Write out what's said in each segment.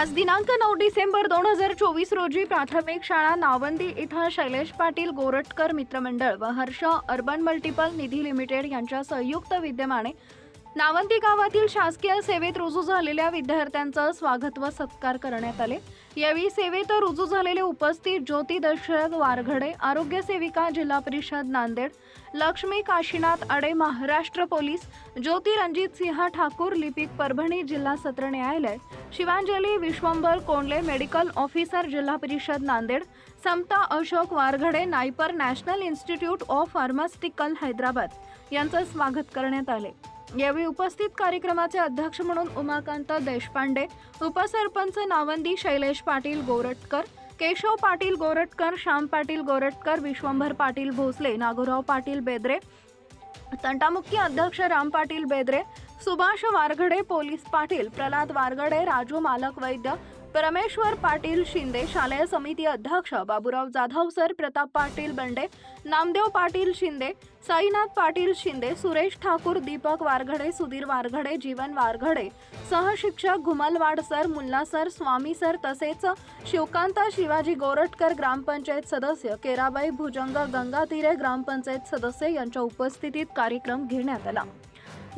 आज दिनांक नऊ डिसेंबर दोन हजार चोवीस रोजी प्राथमिक शाळा नावंदी इथं शैलेश पाटील गोरटकर मित्रमंडळ व Harsh urban multiple Nidhi limited यांच्या संयुक्त विद्यमाने नावंती गावातील शासकीय सेवेत रुजू झालेल्या विद्यार्थ्यांचं स्वागत व सत्कार करण्यात आले. यावेळी सेवेत रुजू झालेले उपस्थित ज्योती दशरथ वारघडे आरोग्य सेविका जिल्हा परिषद नांदेड लक्ष्मी काशीनाथ अडे महाराष्ट्र पोलीस ज्योती रणजित सिंह ठाकूर लिपिक परभणी जिल्हा सत्र न्यायालय Shivanjali Vishwambhar Kondle medical officer Zilla Parishad Nanded Samata Ashok Warghade NIPER national institute of pharmaceutical Hyderabad यांचं स्वागत करण्यात आले. यावेळी उपस्थित कार्यक्रमाचे अध्यक्ष म्हणून उमाकांत देशपांडे उपसरपंच नावंदी शैलेश पाटील गोरटकर केशव पाटील गोरटकर श्याम पाटील गोरटकर विश्वंभर पाटील भोसले नागोराव पाटील बेद्रे तंटामुक्ती अध्यक्ष राम पाटील बेद्रे सुभाष वारघडे पोलीस पाटील प्रल्हाद वारगडे राजू मालक वैद्य परमेश्वर पाटील शिंदे शालेय समिती अध्यक्ष Baburao Jadhav sir Pratap Patil Bande Namdev Patil Shinde Sainath Patil Shinde Suresh Thakur Deepak Warghade Sudhir Warghade Jeevan Warghade सहशिक्षक Ghumalwad sir Mulla sir Swami sir तसेच शिवकांता शिवाजी गोरटकर ग्रामपंचायत सदस्य केराबाई भुजंग गंगातीरे ग्रामपंचायत सदस्य यांच्या उपस्थितीत कार्यक्रम घेण्यात आला.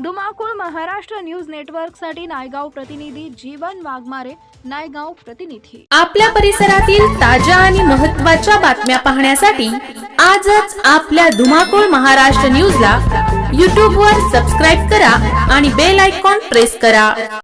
धुमाकूळ महाराष्ट्र न्यूज नेटवर्कसाठी नायगाव प्रतिनिधी जीवन वाघमारे नायगाव प्रतिनिधी. आपल्या परिसरातील ताज्या आणि महत्त्वाच्या बातम्या पाहण्यासाठी आजच आपल्या धुमाकूळ महाराष्ट्र न्यूजला यूट्यूबवर सबस्क्राईब करा आणि बेल आयकॉन प्रेस करा.